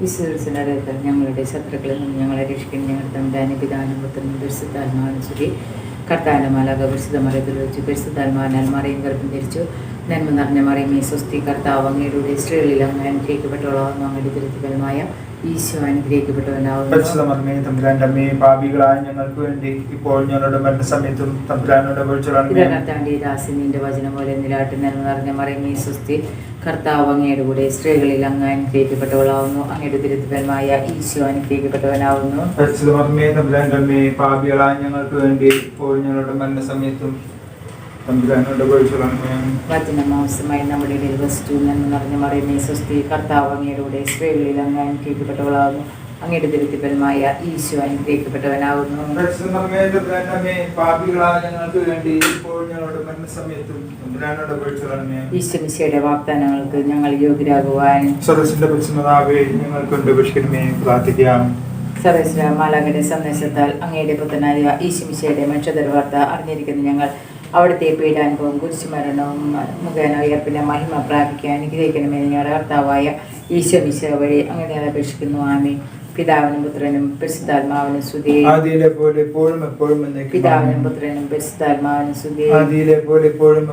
വിശ്വസിനറിയത്തിൽ ഞങ്ങളുടെ ശത്രുക്കളിൽ നിന്ന് ഞങ്ങളെ രക്ഷിക്കുന്ന ഞങ്ങളുടെ തമ്പുരാനെ പിതാനും പുത്രനും പരിശുദ്ധാത്മാവിനും സ്തുതി. കർത്താവിന്റെ മാലാക പരിശുദ്ധ മറയത്തിൽ വെച്ച് പരിശുദ്ധാത്മാവിനാൽ മറിയും ഗർഭം ധരിച്ചു. നന്മ നിറഞ്ഞ മറിയമേ സ്വസ്തി കർത്താവ് അങ്ങയുടെ സ്ത്രീകളിൽ അങ്ങ് അനുഗ്രഹിക്കപ്പെട്ടവളാവുന്നു അങ്ങയുടെ ദുരിതഫലമായ ഈശോ അനുഗ്രഹിക്കപ്പെട്ടവനാവുന്നു പരിശുദ്ധമർമ്മേ തമ്പുരാന്റെ അമ്മയെ പാപികളായ ഞങ്ങൾക്ക് വേണ്ടി ഇപ്പോൾ ഞങ്ങളുടെ മരണസമയത്തും തമ്പുരാനോട് ഇതാ വിളിച്ചോളാണ് കർത്താവിന്റെ ദാസി നിന്റെ വചനം പോലെ നിലാട്ട് നന്മ നിറഞ്ഞ മറിയമേ സ്വസ്തി. കർത്താവ് അങ്ങയുടെ കൂടെ സ്ത്രീകളിൽ അങ്ങ് അനുഗ്രഹിക്കപ്പെട്ടവളാവുന്നു. അങ്ങയുടെ തിരുത്തുപരമായ ഈശോ അനുഗ്രഹിക്കപ്പെട്ടവനാവുന്നു. തമ്പുരാന്റെ അമ്മയെ പാപികളായ ഞങ്ങൾക്ക് വേണ്ടി ഇപ്പോൾ ഞങ്ങളുടെ മരണസമയത്തും തമ്പുരാനോട് വചനമാംസമായി നമ്മുടെ ഇടയിൽ വസിച്ചു നന്മ നിറഞ്ഞ മറിയമേ സ്വസ്തി കർത്താവ് അങ്ങയുടെ സ്ത്രീകളിൽ അങ്ങ് അനുഗ്രഹിക്കപ്പെട്ടവളാവുന്നു അങ്ങയുടെ ദുരിതഫലമായ ഈശോ അനുഗ്രഹിക്കപ്പെട്ടവനാകുന്നു. ഈശ്വമിശയുടെ വാഗ്ദാനങ്ങൾക്ക് ഞങ്ങൾ യോഗ്യരാകുവാൻ സദസ്സിന്റെ പരിശുദ്ധമാവേ ഞങ്ങൾക്കൊണ്ട് വിഷ്കരമേ പ്രാർത്ഥിക്കാം. സർവേശ്വര മാലാകയുടെ സന്ദേശത്താൽ അങ്ങയുടെ ഈശ്വമിശയുടെ മനുഷ്യ വാർത്ത അറിഞ്ഞിരിക്കുന്ന ഞങ്ങൾ അവിടുത്തെ പീഡാനുഭവം കുരിശുമരണവും മുഖേന ഉയർപ്പിന്റെ മഹിമ പ്രാപിക്കാൻ അനുഗ്രഹിക്കണമെന്ന് ഞങ്ങളുടെ കർത്താവായ ഈശ്വമിശ വഴി അങ്ങനെ അപേക്ഷിക്കുന്നു. ആമി പിതാവിനും പുത്രനും പരിശുദ്ധാത്മാവിനും ആദിയിലെ പോലെ എപ്പോഴും പിതാവിനും പുത്രനും പരിശുദ്ധാത്മാവിനും ആദിയിലെ പോലെ എപ്പോഴും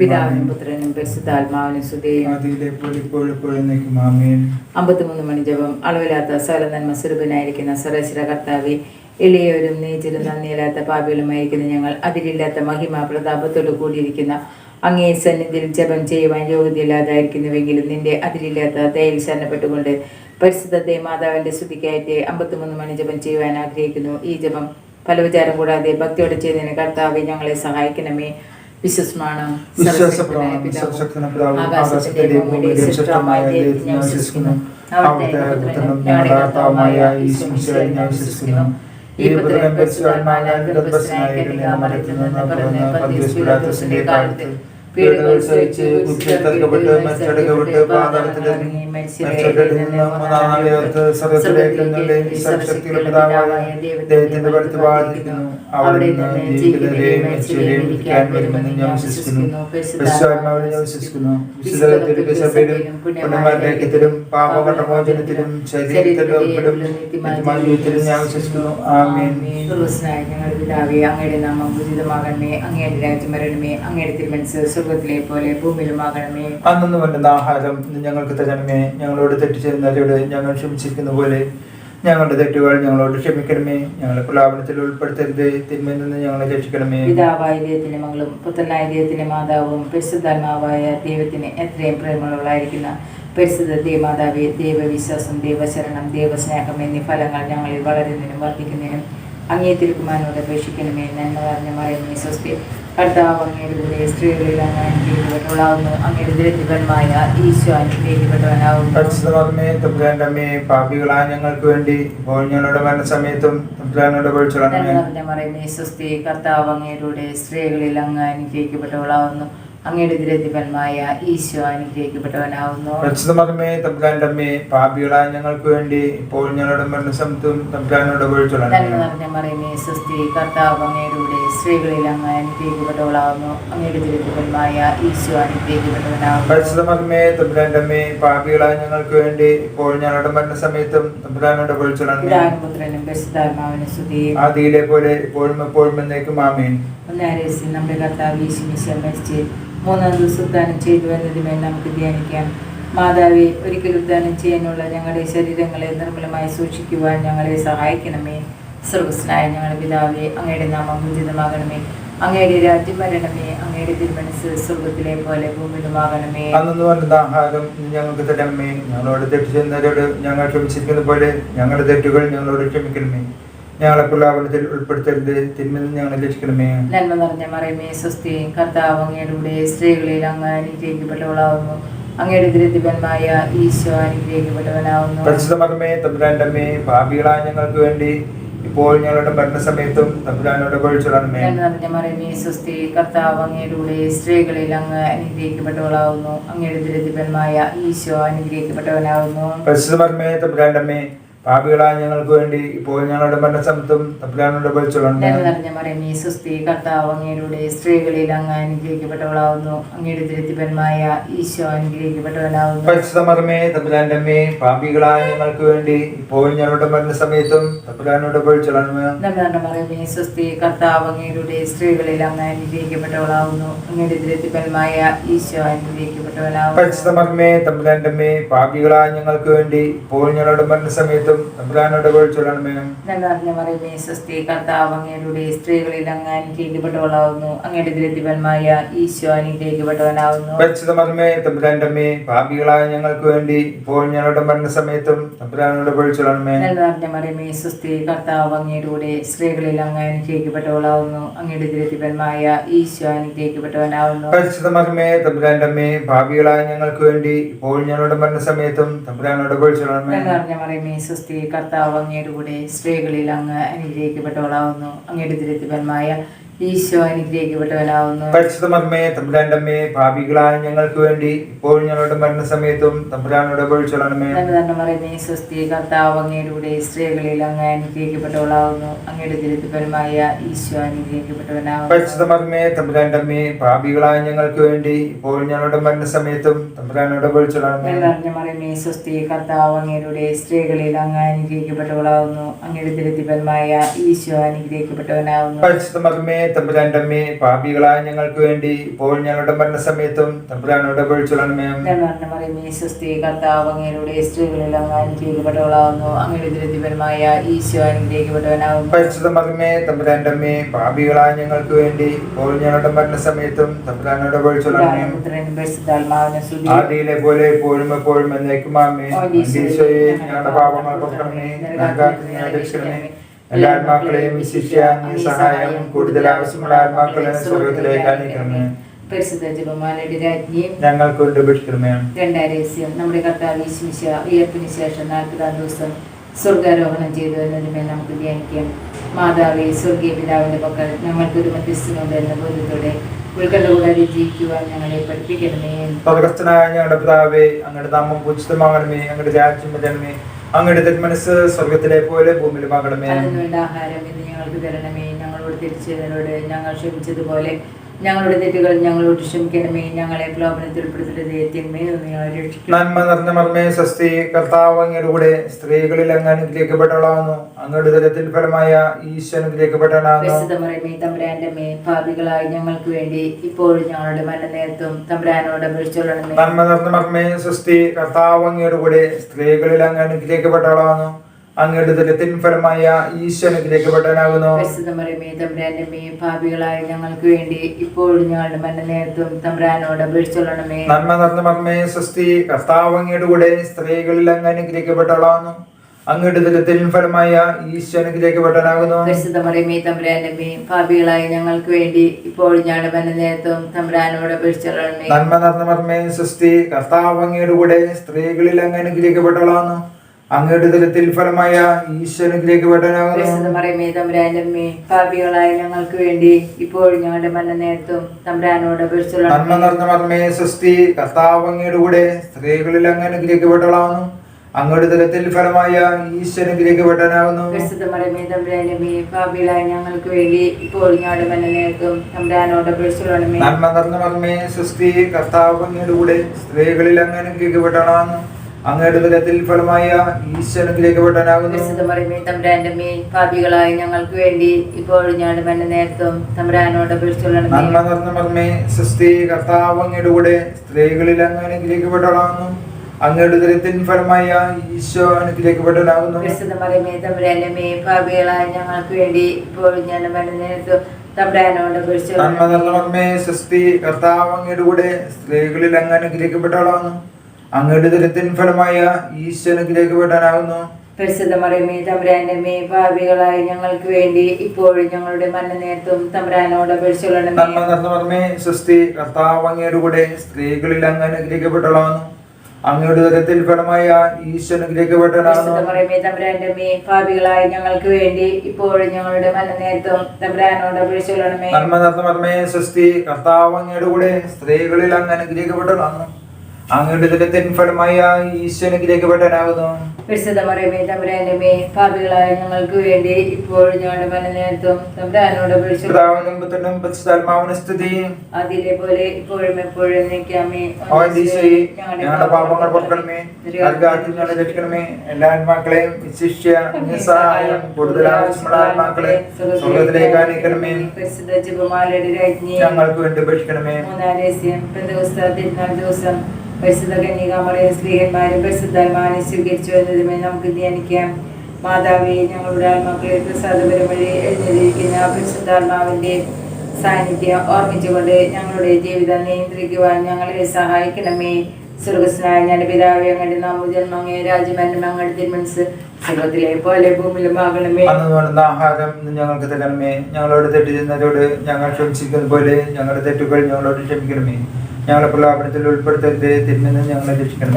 പിതാവിനും പുത്രനും പരിശുദ്ധാത്മാവിനും ആദിയിലെ പോലെ എപ്പോഴും ആമേൻ. അമ്പത്തിമൂന്ന് മണി ജപം. അളവില്ലാത്ത സകല നന്മ സ്വരൂപനായിരിക്കുന്ന സർവശ്വര കർത്താവെ എളിയവരും നീചരും നന്ദിയില്ലാത്ത പാപികളുമായിരിക്കുന്ന ഞങ്ങൾ അതിലില്ലാത്ത മഹിമ പ്രതാപത്തോടു കൂടിയിരിക്കുന്ന അങ്ങേ സന്നിധിയിൽ ജപം ചെയ്യുവാൻ യോഗ്യതയില്ലാതായിരിക്കുന്നുവെങ്കിലും നിന്റെ അതിലില്ലാത്ത ദയയിൽ ശരണപ്പെട്ടുകൊണ്ട് പരിശുദ്ധത്തെ മാതാവിന്റെ സ്തുതിക്കായിട്ട് അമ്പത്തിമൂന്ന് മണി ജപം ചെയ്യുവാൻ ആഗ്രഹിക്കുന്നു. ഈ ജപം ഫലവിചാരം കൂടാതെ ഭക്തിയോടെ ചെയ്തതിന് കർത്താവെ ഞങ്ങളെ സഹായിക്കണമേ. വിശ്വസമാണ് ആകാശത്തിന്റെ ഞാൻ വിശ്വസിക്കുന്നു. ഈ പുത്രൻ പരിശുദ്ധാത്മാവിനാൽ ഗർഭസ്ഥനായ മരത്തിൽ നിന്ന് പിറന്ന് പന്തിയോസ് പിലാത്തോസിന്റെ കാലത്ത്. പീഡകൾ സഹിച്ച് കുത്തിയെടുക്കപ്പെട്ട് മരിച്ചടക്കപ്പെട്ട് പിതാവായ ദൈവത്തിന്റെ വലത്ത് വാഴ്ത്തിരിക്കുന്നു അവിടെ വിധിക്കാൻ വരുമെന്ന് ഞാൻ വിശ്വസിക്കുന്നു. പരിശുദ്ധാത്മാവിനെ ഞാൻ വിശ്വസിക്കുന്നു. വിശുദ്ധ സഭയിലും പുണ്യമാരുടെ ഐക്യത്തിലും പാപകടമോചനത്തിലും ശരീരത്തിലും ജീവിതത്തിലും ഞാൻ വിശ്വസിക്കുന്നു. ആമേൻ. ഞങ്ങളുടെ പിതാവേ അങ്ങയുടെ നാമം ഉചിതമാകണമേ അങ്ങയുടെ രാജ്യം വരണമേ അങ്ങയുടെ തിരുമനസ് സ്വർഗത്തിലെ പോലെ ഭൂമിയിലുമാകണമേ. അന്നു വേണ്ടുന്ന ആഹാരം ഞങ്ങൾക്ക് തരണമേ. ഞങ്ങളോട് തെറ്റ് ചെയ്യുന്നവരോട് ഞങ്ങൾ ക്ഷമിച്ചിരിക്കുന്ന പോലെ ഞങ്ങളുടെ തെറ്റുകൾ ഞങ്ങളോട് ക്ഷമിക്കണമേ. ഞങ്ങളെ പ്രലാപനത്തിൽ ഉൾപ്പെടുത്തരുത്. തിന്മയിൽ നിന്ന് ഞങ്ങളെ രക്ഷിക്കണമേ. പിതാവായ ദൈവത്തിന്റെ മകളും പുത്രനായ ദൈവത്തിന്റെ മാതാവും പരിശുദ്ധാത്മാവായ ദൈവത്തിന് എത്രയും പ്രേമമുള്ളവളായിരിക്കുന്ന പരിശുദ്ധ ദേവമാതാവെ ദൈവവിശ്വാസം ദൈവശരണം ദൈവസ്നേഹം എന്നീ ഫലങ്ങൾ ഞങ്ങളിൽ വളരുന്നതിനും വർദ്ധിക്കുന്നതിനും അങ്ങേ തിരുക്കുമാനോട് അപേക്ഷിക്കണമേ നന്മ പറഞ്ഞ മറിയമേ സ്വസ്തി. കർത്താവ് അങ്ങേരുടെ സ്ത്രീകളിൽ അങ്ങ് അനുഗ്രഹിക്കപ്പെട്ടവളാവുന്നു അങ്ങയുടെ ദരിദ്രന്മായ ഈശോ അനുഗ്രഹിക്കപ്പെട്ടവനാവുന്നു പരിശുദ്ധമേ തമ്പുരാന്റെ അമ്മയെ പാപികളായ ഞങ്ങൾക്ക് വേണ്ടി ഇപ്പോൾ ഞങ്ങളുടെ മരണസമയത്തും സ്വസ്തി കർത്താവ് അങ്ങേരുടെ സ്ത്രീകളിൽ അങ്ങ് അനുഗ്രഹിക്കപ്പെട്ടവളാവുന്നു അങ്ങയുടെ ഈശോ അനുഗ്രഹിക്കപ്പെട്ടവനാവുന്നു. തമ്പുരാന്റെ പാപികളായ ഞങ്ങൾക്ക് വേണ്ടി ഇപ്പോൾ ഞങ്ങളുടെ മരണസമയത്തും തമ്പുരാനോട് നന്മ പൊഴിച്ചോളണമേ നിറഞ്ഞ മറിയമേ സ്വസ്തി കർത്താവ് അങ്ങയുടെ സ്ത്രീകളിൽ അങ്ങ് അനുഗ്രഹിക്കപ്പെട്ടവളാവുന്നു. അങ്ങയുടെ ദുരതിഫലമായ ഈശോ അനുഗ്രഹിക്കപ്പെട്ടവനാവുന്നു. പരിശുദ്ധമേ തമ്പുരാന്റെ അമ്മയെ പാപികളായ ഞങ്ങൾക്ക് വേണ്ടി ഇപ്പോൾ ഞങ്ങളുടെ മരണസമയത്തും തമ്പുരാനോട് പൊഴിച്ചോളണമേ പിതാവിനും പുത്രനും പരിശുദ്ധാത്മാവിനും സ്തുതി. ആദിയിലെ പോലെ ഇപ്പോഴും എപ്പോഴും എന്നേക്കും ആമേൻ. നമ്മുടെ കർത്താവ് മരിച്ച് മൂന്നാം ദിവസം ദാനം ചെയ്തു എന്നതിമേൽ നമുക്ക് ധ്യാനിക്കാം. മാതാവെ ഒരിക്കൽ ഉദ്ധാനം ചെയ്യാനുള്ള ഞങ്ങളുടെ ശരീരങ്ങളെ നിർമ്മലമായി സൂക്ഷിക്കുവാൻ ഞങ്ങളെ സഹായിക്കണമേ. സർവസ്നായ ഞങ്ങളുടെ പിതാവെ അങ്ങയുടെ നാമം ഉചിതമാകണമേ. അങ്ങയുടെ രാജ്യം വരണമേ. അങ്ങയുടെ തിരുമനസ് സ്വർഗത്തിലെ പോലെ ഭൂമിയിലുമാകണമേ. അന്നു വേണ്ടുന്ന ആഹാരം ഞങ്ങൾക്ക് തരണമേ. ഞങ്ങളോട് തെറ്റ് ചെയ്യുന്നവരോട് ഞങ്ങൾ ക്ഷമിച്ചിരിക്കുന്ന പോലെ ഞങ്ങളുടെ തെറ്റുകൾ ഞങ്ങളോട് ക്ഷമിക്കണമേ. ഞങ്ങളെ പ്രലാപനത്തിൽ ഉൾപ്പെടുത്തരുത് തിന്മയിൽ ഞങ്ങൾ രക്ഷിക്കണമേ. നന്മ നിറഞ്ഞ മറിയമേ സ്വസ്തി കർത്താവ് അങ്ങയുടെ കൂടെ സ്ത്രീകളിൽ അങ്ങ് അനുഗ്രഹിക്കപ്പെട്ടവളാവുന്നു. അങ്ങയുടെ ഈശോ അനുഗ്രഹിക്കപ്പെട്ടവനാവുന്നു. പാപികളായ ഞങ്ങൾക്ക് വേണ്ടി ഇപ്പോൾ ഞങ്ങളുടെ ഭരണസമയത്തും തമ്പുരാനോട് പൊഴിച്ചിടണമേ നന്മ നിറഞ്ഞ മറിയമേ സ്വസ്തി കർത്താവ് അങ്ങയുടെ കൂടെ സ്ത്രീകളിൽ അങ്ങ് അനുഗ്രഹിക്കപ്പെട്ടവളാവുന്നു. അങ്ങയുടെ ദുരിതപന്മായ ഈശോ അനുഗ്രഹിക്കപ്പെട്ടവനാവുന്നു. പരിശുദ്ധമേ തമ്പുരാന്റെ അമ്മേ പാപികളായ ഞങ്ങൾക്ക് വേണ്ടി ഇപ്പോൾ ഞങ്ങളുടെ വിളിച്ചുകൊണ്ട് നന്മ നിറഞ്ഞ മറിയമേ സുസ്തി കർത്താവ് അങ്ങയുടെ സ്ത്രീകളിൽ അങ്ങ് അനുഗ്രഹിക്കപ്പെട്ടവളാവുന്നു. അങ്ങയുടെ തിരുത്തിപ്പന്മായ ഈശോ അനുഗ്രഹിക്കപ്പെട്ടവനാവുന്നു. പരിശുദ്ധമർമ്മേ തമ്പുരാന്റെ അമ്മേ പാപികളായ ഞങ്ങൾക്ക് വേണ്ടി ഇപ്പോൾ ഞങ്ങളുടെ മരണസമയത്തും നന്മ നിറഞ്ഞ മറിയമേ സുസ്തി കർത്താവ് അങ്ങയുടെ സ്ത്രീകളിൽ അങ്ങ് അനുഗ്രഹിക്കപ്പെട്ടവളാവുന്നു. അങ്ങയുടെ തിരുത്തിപ്പന്മായ ഈശോ അനുഗ്രഹിക്കപ്പെട്ടവനാവുന്നു. പരിശുദ്ധമർമ്മേ തമ്പുരാന്റെ അമ്മേ പാപികളായ ഞങ്ങൾക്ക് വേണ്ടി ഇപ്പോൾ ഞങ്ങളുടെ മരണസമയത്തും തമ്പുരാനോട് വിളിച്ചുകൊള്ളണമേ നന്മ നിറഞ്ഞ മറിയമേ സുസ്തി കർത്താവ് അങ്ങയുടെ സ്ത്രീകളിൽ അങ്ങ് അനുഗ്രഹിക്കപ്പെട്ടവളാവുന്നു അങ്ങയുടെ തിരുത്തിപ്പന്മായ ഈശോ അനുഗ്രഹിക്കപ്പെട്ടവനാവുന്നു പരിശുദ്ധമർമ്മേ തമ്പുരാന്റെ അമ്മേ പാപികളായ ഞങ്ങൾക്ക് വേണ്ടി ഇപ്പോൾ ഞങ്ങളുടെ മരണസമയത്തും തമ്പുരാനോട് നന്മ മറിയമേ കർത്താവ് അങ്ങയുടെ സ്ത്രീകളിൽ അങ്ങ് അനുഗ്രഹിക്കപ്പെട്ടവളാവുന്നു അങ്ങയുടെ തിരുത്തിപ്പന്മായ ഈശോ അനുഗ്രഹിക്കപ്പെട്ടവനാവുന്നു പരിശുദ്ധമർമ്മേ തമ്പുരാന്റെ അമ്മേ പാപികളായ ഞങ്ങൾക്ക് വേണ്ടി ഇപ്പോൾ ഞങ്ങളുടെ മരണസമയത്തും തമ്പുരാനോട് നന്മ മറിയമേ സുസ്തി കർത്താവ് അങ്ങയുടെ കൂടെ സ്ത്രീകളിൽ അങ്ങ് അനുഗ്രഹിക്കപ്പെട്ടവളാവുന്നു. അങ്ങയുടെ തിരുത്തിപ്പന്മായ ഈശോ അനുഗ്രഹിക്കപ്പെട്ടവനാവുന്നു. പാപികളായ ഞങ്ങൾക്ക് വേണ്ടി ഇപ്പോൾ ഞങ്ങളുടെ മരണസമയത്തും തമ്പുരാനോട് മറിയമേ കർത്താവ് അങ്ങയുടെ സ്ത്രീകളിൽ അങ്ങ് അനുഗ്രഹിക്കപ്പെട്ടവളാവുന്നു. അങ്ങയുടെ തിരുത്തുപരമായ ഈശോ അനുഗ്രഹിക്കപ്പെട്ടവനാവുന്നു. പരിശുദ്ധ മർമ്മേ തമ്പുരാന്റെ ഭാവികളായ ഞങ്ങൾക്ക് വേണ്ടി ഇപ്പോൾ ഞങ്ങളുടെ മരണസമയത്തും തമ്പുരാനോട് മറിയമേ സുസ്തി കർത്താവ് അങ്ങയുടെ സ്ത്രീകളിൽ അങ്ങ് അനുഗ്രഹിക്കപ്പെട്ടവളാവുന്നു. അങ്ങയുടെ തിരുത്തുപരമായ ഈശോ അനുഗ്രഹിക്കപ്പെട്ടവനാവുന്നു. പരിശുദ്ധമർമ്മേ തമ്പുരാന്റെ അമ്മേ പാപികളായ ഞങ്ങൾക്ക് വേണ്ടി ഇപ്പോൾ ഞങ്ങളുടെ മരണസമയത്തും തമ്പുരാനോട് നിറഞ്ഞ മറിയമേ സുസ്തി കർത്താവ് അങ്ങയുടെ സ്ത്രീകളിൽ അങ്ങ് അങ്ങയുടെ ഈശോ പാപികളായ ഞങ്ങൾക്ക് വേണ്ടി ഇപ്പോൾ ഞങ്ങളുടെ മരണസമയത്തും തമ്പുരാനോട് ആദിയിലെ പോലെ എപ്പോഴും എപ്പോഴും എന്നേക്കുമാമേ. ഈശോയെ ഞങ്ങളുടെ പാപങ്ങൾ പൊക്കണമേ എല്ലാ ആത്മാക്കളെയും വിശിഷ്യ സഹായം കൂടുതൽ ആവശ്യമുള്ള ആത്മാക്കളെ സ്വർഗത്തിലേക്ക് അയക്കണമേ. പരിശുദ്ധ ജപമാലയുടെ രാജ്ഞിയും ഞങ്ങൾക്ക് ഉപേക്ഷിക്കണമേ. രണ്ടാം രഹസ്യം നമ്മുടെ കർത്താവ് ഈശ്മിശ ഉയർപ്പിന് ശേഷം നാൽപ്പതാം ദിവസം സ്വർഗാരോഹണം ചെയ്തു എന്നതിന്മേൽ നമുക്ക് ധ്യാനിക്കാം. മാതാവേ സ്വർഗീയ പിതാവിന്റെ പക്കൽ ഞങ്ങൾക്കൊരു മധ്യസ്ഥനുണ്ട് എന്ന ബോധ്യത്തോടെ ഉൾക്കണ്ട കൂടാതെ ജീവിക്കുവാൻ ഞങ്ങളെ പഠിപ്പിക്കണമേ. ഞങ്ങളുടെ പിതാവേ അങ്ങയുടെ നാമം പൂജിതമാകണമേ അങ്ങയുടെ രാജ്യം വരണമേ. അങ്ങയുടെ മനസ്സ് സ്വർഗത്തിലെ പോലെ ഭൂമിയിൽ വേണ്ട ആഹാരം ഇന്ന് ഞങ്ങൾക്ക് തരണമേ. ഞങ്ങളോട് തിരിച്ചതിനോട് ഞങ്ങൾ ക്ഷമിച്ചതുപോലെ ഞങ്ങളുടെ തെറ്റുകൾ ഞങ്ങളോട് ക്ഷമിക്കണമേ. ഞങ്ങളെ പ്രലോഭനത്തിൽ ഉൾപ്പെടുത്തരുതേ തിന്മയിൽ നിന്ന് ഞങ്ങളെ രക്ഷിക്കണം നന്മ നിറഞ്ഞ മർമ്മേ സ്വസ്തി കർത്താവ് അങ്ങയുടെ കൂടെ സ്ത്രീകളിൽ അങ്ങ് അങ്ങയുടെ ഫലമായ ഈശോ അനുഗ്രഹിക്കപ്പെട്ടവനാകുന്നു. വിശുദ്ധമറിയമേ തമ്പുരാന്റെ മേ ഭാവികളായി ഞങ്ങൾക്ക് വേണ്ടി ഇപ്പോഴും ഞങ്ങളുടെ മരണനേരത്തും തമ്പുരാനോട് അപേക്ഷിച്ചോളണമേ നന്മ നിറഞ്ഞ മർമ്മേ സ്വസ്തി കർത്താവ് അങ്ങയുടെ കൂടെ സ്ത്രീകളിൽ അങ്ങ് അനുഗ്രഹിക്കപ്പെട്ടവളാകുന്നു. അങ്ങയുടെ ദരത്തിൻ ഫലമായ ഈശോ അനുഗ്രഹിക്കപ്പെട്ടവനാകുന്നു. വിശുദ്ധമറിയമേ തമ്പുരാന്റെ മേ ഭാവികളായി ഞങ്ങൾക്ക് വേണ്ടി ഇപ്പോഴും ഞങ്ങളുടെ മരണനേരത്തും തമ്പുരാനോട് നന്മ മർമ്മേ സ്വസ്തി കൂടെ സ്ത്രീകളിൽ അങ്ങ് അങ്ങയുടെ ദരത്തിൻ ഫലമായ പരിശുദ്ധമറിയമേ ഭാവികളായി ഞങ്ങൾക്ക് വേണ്ടി ഇപ്പോഴും ഞങ്ങളുടെ മരണനേരത്തും തമ്പ്രാനോട് നന്മ മർമ്മേ സ്വസ്തി കൂടെ സ്ത്രീകളിൽ അങ്ങ് അനുഗ്രഹിക്കപ്പെട്ടവളാകുന്നു. അങ്ങയുടെ തലത്തിൽ ഫലമായ ഈശ്വരനിലേക്ക് പാപികളായ ഞങ്ങൾക്ക് വേണ്ടി ഇപ്പോൾ ഞങ്ങളുടെ മരണനേരത്തും നേരത്തും അപേക്ഷിച്ചോളണമേ നന്മ നിറഞ്ഞ മർമ്മേ സൃഷ്ടി കർത്താവ് അങ്ങയുടെ കൂടെ സ്ത്രീകളിൽ അങ്ങ് അനുഗ്രഹിക്കപ്പെട്ടവളാകുന്നു അങ്ങയുടെ തലത്തിൽ ഫലമായ ഈശ്വരനിലേക്ക് അനുഗ്രഹിക്കപ്പെട്ടവനാകുന്നു പാപികളായ ഞങ്ങൾക്ക് വേണ്ടി ഇപ്പോൾ ഞങ്ങളുടെ മരണനേരത്തും നേരത്തും അപേക്ഷിച്ചോളണമേ നന്മ നിറഞ്ഞ മർമ്മേ സൃഷ്ടി കർത്താവ് അങ്ങയുടെ കൂടെ സ്ത്രീകളിൽ അങ്ങ് അനുഗ്രഹിക്കപ്പെട്ടവളാകുന്നു അങ്ങയുടെ ഹൃദയത്തിൽ ഫലമായ മേ ഞങ്ങൾക്ക് വേണ്ടി ഇപ്പോഴും ഞങ്ങളുടെ മരണനേരത്തും തമ്പുരാനോട് അപേക്ഷിച്ചോളണമേ നന്മ നിറഞ്ഞ മർമ്മേ സ്വസ്തി കർത്താവ് അങ്ങയുടെ കൂടെ സ്ത്രീകളിൽ അങ്ങ് അനുഗ്രഹിക്കപ്പെട്ടവളാകുന്നു. അങ്ങയുടെ ഫലമായ ഈശോ അനുഗ്രഹിക്കപ്പെട്ടവനാകുന്നു. മറിമേ തമ്പുരാന്റെ മേ ഞങ്ങൾക്ക് വേണ്ടി ഇപ്പോഴും ഞങ്ങളുടെ മരണനേരത്തും നേരത്തും നന്മ അപേക്ഷിച്ചോളണമേ നിറഞ്ഞ മർമ്മേ സ്വസ്തി കർത്താവ് അങ്ങയുടെ കൂടെ സ്ത്രീകളിൽ അങ്ങ് അനുഗ്രഹിക്കപ്പെട്ടവളാകുന്നു. അങ്ങയുടെ ദരത്തിൻ ഫലമായ ഈശോ വിടാനാകുന്നു പരിശുദ്ധമറിയമേ തമ്പുരാന്റെ മേ ഭാവികളായി ഞങ്ങൾക്ക് വേണ്ടി ഇപ്പോഴും ഞങ്ങളുടെ മരണനേരത്തും തമ്പുരാനോട് സൃഷ്ടി നിറഞ്ഞ കർത്താവ് അങ്ങയുടെ കൂടെ സ്ത്രീകളിൽ അങ്ങ് അനുഗ്രഹിക്കപ്പെട്ടവളാകുന്നു. അങ്ങയുടെ ഫലമായ ഈശോ അനുഗ്രഹിക്കപ്പെട്ടവനാകുന്നു. പരിശുദ്ധമറിയമേ തമ്പുരാന്റെ മേ ഭാവികളായി ഞങ്ങൾക്ക് വേണ്ടി ഇപ്പോഴും ഞങ്ങളുടെ മരണനേരത്തും തമ്പുരാനോട് നന്മ മർമ്മേ സ്വസ്തി കർത്താവ് അങ്ങയുടെ കൂടെ സ്ത്രീകളിൽ അങ്ങ് അനുഗ്രഹിക്കപ്പെട്ടവളാകുന്നു. അങ്ങയുടെ ദരത്തിൻ ആ ഈശോ അനുഗ്രഹിക്കപ്പെട്ടവനാകുന്നു. പരിശുദ്ധ മറിയമേ തമ്പുരാന്റെ മേ പാപികളായ ഞങ്ങൾക്ക് വേണ്ടി ഇപ്പോഴും ഞങ്ങളുടെ മനനേരത്തും തമ്പുരാനോട് അതിലെ പോലെ ഇപ്പോഴും എപ്പോഴും ഞങ്ങളുടെ പാപങ്ങൾ പൊറുക്കണമേ. ഞങ്ങളെ രക്ഷിക്കണമേ. എല്ലാ ആത്മാക്കളെയും വിശിഷ്യ സഹായം കൂടുതൽ ആവശ്യമുള്ള ആത്മാക്കളെ സ്വർഗത്തിലേക്ക് അനയിക്കണമേ പരിശുദ്ധ ജപമാലയുടെ രാജ്ഞി. ഞങ്ങൾക്ക് വേണ്ടി ഉപേക്ഷിക്കണമേ. മൂന്നാം രഹസ്യം പെന്തക്കോസ്ത തിരുനാൾ ദിവസം പരിശുദ്ധ കന്യകാമറിയും സ്ത്രീകന്മാരും പരിശുദ്ധാത്മാവിനെ സ്വീകരിച്ചു എന്നതുമേ നമുക്ക് ധ്യാനിക്കാം. മാതാവേ ഞങ്ങളുടെ ആത്മാക്കളെ പ്രസാദപരം വഴി എഴുന്നേലിരിക്കുന്ന പരിശുദ്ധാത്മാവിന്റെ സാന്നിധ്യം ഓർമ്മിച്ചുകൊണ്ട് ഞങ്ങളുടെ ജീവിതം നിയന്ത്രിക്കുവാൻ ഞങ്ങളെ സഹായിക്കണമേ. സ്വർഗസ്നായ ഞാൻ പിതാവേ അങ്ങയുടെ നാമ ജന്മങ്ങേ രാജ്യമന്റെ അങ്ങയുടെ തിരുമനസ് പോലെ ഭൂമിയിലും ആകണമേ. അന്ന് ആഹാരം ഞങ്ങൾക്ക് തരണമേ. ഞങ്ങളോട് തെറ്റ് ചെയ്യുന്നവരോട് ഞങ്ങൾ ക്ഷമിച്ചിരിക്കുന്നത് പോലെ ഞങ്ങളുടെ തെറ്റുകൾ ഞങ്ങളോട് ക്ഷമിക്കണമേ. ഞങ്ങളെ പ്രലാപനത്തിൽ ഉൾപ്പെടുത്തരുത് തിന്മെന്ന് ഞങ്ങളെ രക്ഷിക്കണം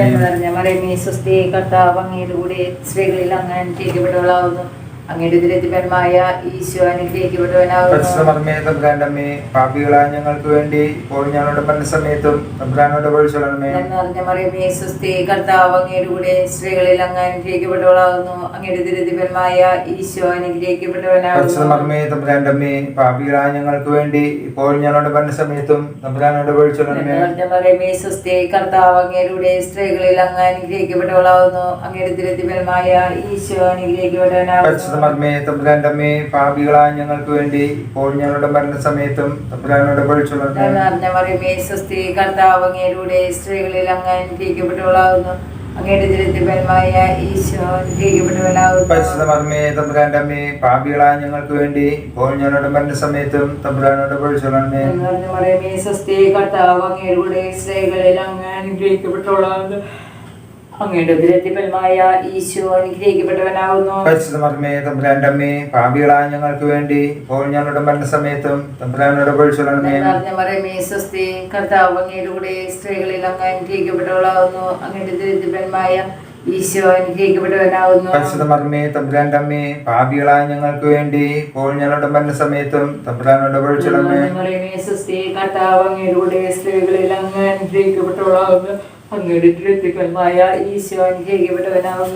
സ്ത്രീകളിൽ അങ്ങനെ അനുഗ്രഹിക്കപ്പെട്ടവളാവുന്നു. അങ്ങയുടെ ദുരിതപരമായ പാപികളായ ഞങ്ങൾക്ക് വേണ്ടി ഇപ്പോൾ ഞങ്ങളുടെ മരണസമയത്തും തമ്പുരാനോട് പൊഴിച്ചോളണമേ എന്ന് പറഞ്ഞ മറിയമേ സ്വസ്തി കർത്താവ് അങ്ങയുടെ കൂടെ സ്ത്രീകളിൽ അങ്ങ് അനുഗ്രഹിക്കപ്പെട്ടവളാകുന്നു. അങ്ങയുടെ ദുരിതപരമായ ഈശോ തമ്പുരാന്റമ്മേ പാപികളായ ഞങ്ങൾക്ക് വേണ്ടി ഇപ്പോൾ ഞങ്ങളുടെ മരണസമയത്തും തമ്പുരാനോട് പൊഴിച്ചോളണമേ മറിയമേ സ്വസ്തി കർത്താവ് അങ്ങയുടെ കൂടെ സ്ത്രീകളിൽ അങ്ങ് അനുഗ്രഹിക്കപ്പെട്ടവളാകുന്നു. അങ്ങയുടെ ദുരിതപരമായ ഈശോ അനുഗ്രഹിക്കപ്പെട്ടവനാവുന്നു പരിശുദ്ധമർമ്മേ തമ്പുരാന്റമ്മേ പാപികളായ ഞങ്ങൾക്ക് വേണ്ടി ഇപ്പോൾ ഞങ്ങളുടെ മരണസമയത്തും തമ്പുരാനോട് കർത്താവ് അങ്ങേരുടെ സ്ത്രീകളിൽ അങ്ങ് അനുഗ്രഹിക്കപ്പെട്ടവളാകുന്നു. അങ്ങയുടെ ദരിദ്രപരമായ ഈശോ പരിശുദ്ധമർമ്മേ പാപികളായ ഞങ്ങൾക്ക് വേണ്ടി ഇപ്പോൾ ഞങ്ങളുടെ മരണസമയത്തും തമ്പുരാനോട് പൊഴിച്ചോളണമേ മറിയമേ സ്വസ്തി കർത്താവ് അങ്ങയുടെ സ്ത്രീകളിൽ അങ്ങ് അനുഗ്രഹിക്കപ്പെട്ടവളാകുന്നു. അങ്ങയുടെ ദരിദ്രപരമായ ഈശോ അനുഗ്രഹിക്കപ്പെട്ടവനാകുന്നു. പരിശുദ്ധമർമ്മേ തമ്പുരാന്റമ്മേ പാപികളായ ഞങ്ങൾക്ക് വേണ്ടി ഇപ്പോൾ ഞങ്ങളുടെ മരണസമയത്തും തമ്പുരാനോട് പൊഴിച്ചോളണമേ നിറഞ്ഞ മറിയമേ സ്വസ്തി കർത്താവ് അങ്ങയുടെ സ്ത്രീകളിൽ അങ്ങ് അനുഗ്രഹിക്കപ്പെട്ടവളാകുന്നു. അങ്ങയുടെ ദരിദ്രപരമായ ഈശോ അനുഗ്രഹിക്കപ്പെട്ടവനാകുന്നു. പരിശുദ്ധമർമ്മേ തമ്പുരാന്റമ്മേ പാപികളായ ഞങ്ങൾക്ക് വേണ്ടി ഇപ്പോൾ ഞങ്ങളുടെ മരണസമയത്തും തമ്പുരാനോട് സ്വസ്തി കർത്താവ് അങ്ങയുടെ സ്ത്രീകളിൽ അങ്ങ് അനുഗ്രഹിക്കപ്പെട്ടവളാകുന്നു. അങ്ങയുടെ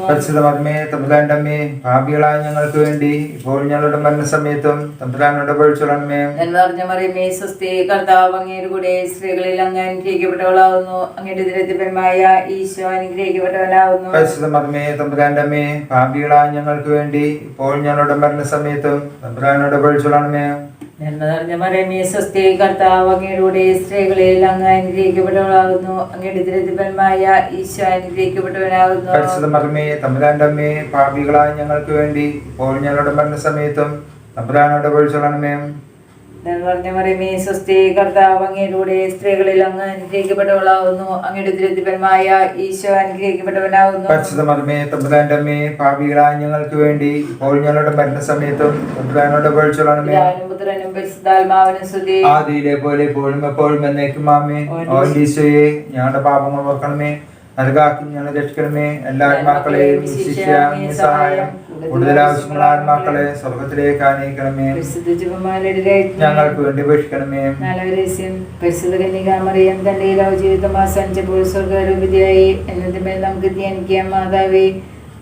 പരിശുദ്ധമർമ്മേ തമ്പുരാന്റമ്മേ പാപികളായ ഞങ്ങൾക്ക് വേണ്ടി ഇപ്പോൾ ഞങ്ങളുടെ മരണസമയത്തും തമ്പുരാനോട് പൊഴിച്ചോളണമേ എന്ന് പറഞ്ഞ മറിയമേ സ്വസ്തി കർത്താവ് അങ്ങയുടെ കൂടെ സ്ത്രീകളിൽ അങ്ങ് അനുഗ്രഹിക്കപ്പെട്ടവളാകുന്നു അങ്ങയുടെ തിരുത്തിപ്പന്മായ ഈശോ അനുഗ്രഹിക്കപ്പെട്ടവനാകുന്നു പരിശുദ്ധമർമ്മേ തമ്പുരാന്റമ്മേ പാപികളായ ഞങ്ങൾക്ക് വേണ്ടി ഇപ്പോൾ ഞങ്ങളുടെ മരണസമയത്തും തമ്പുരാനോട് പൊഴിച്ചോളണമേ അങ്ങയുടെ സ്ത്രീകളിൽ അങ്ങ് അനുഗ്രഹിക്കപ്പെട്ടവളാകുന്നു. അങ്ങയുടെ തിരുത്തിപ്പന്മായ ഈശോ അനുഗ്രഹിക്കപ്പെട്ടവനാകുന്നു. പാപികളായ ഞങ്ങൾക്ക് വേണ്ടി ഇപ്പോൾ ഞങ്ങളുടെ മരണസമയത്തും തമ്പുരാനോട് പറഞ്ഞ മറിയമേ സ്വസ്തി കർത്താവ് അങ്ങയുടെ കൂടെ സ്ത്രീകളിൽ അങ്ങ് അനുഗ്രഹിക്കപ്പെട്ടവളാവുന്നു. അങ്ങയുടെ ഈശോ തമ്പുരാന്റമ്മേ പാപികളായ ഞങ്ങൾക്ക് വേണ്ടി ഇപ്പോൾ ഞങ്ങളുടെ മരണസമയത്തും തമ്പുരാനോട് പൊഴിച്ചോളണമേ പിതാവിനും പുത്രനും പരിശുദ്ധാത്മാവിനും സ്തുതി. ആദിയിലെ പോലെ എപ്പോഴും എപ്പോഴും എന്നേക്കും ഓലീശയെ ഞങ്ങളുടെ പാപങ്ങൾ ഓർക്കണമേ. നൽകാക്കി ഞങ്ങൾ രക്ഷിക്കണമേ. എല്ലാ ആത്മാക്കളെയും സഹായം കൂടുതൽ ആവശ്യമുള്ള ആത്മാക്കളെ സ്വർഗത്തിലേക്ക് ആനയിക്കണമേ. ഞങ്ങൾക്ക് വേണ്ടി ഉപേക്ഷിക്കണമേ. പരിശുദ്ധകന്യകാമറിയം പരിശുദ്ധ കന്യകാമറിയം തന്റെ ലവ് ജീവിതം സ്വർഗാരൂപിതയായി എന്നതിന്മേൽ നമുക്ക് ധ്യാനിക്കാം. മാതാവേ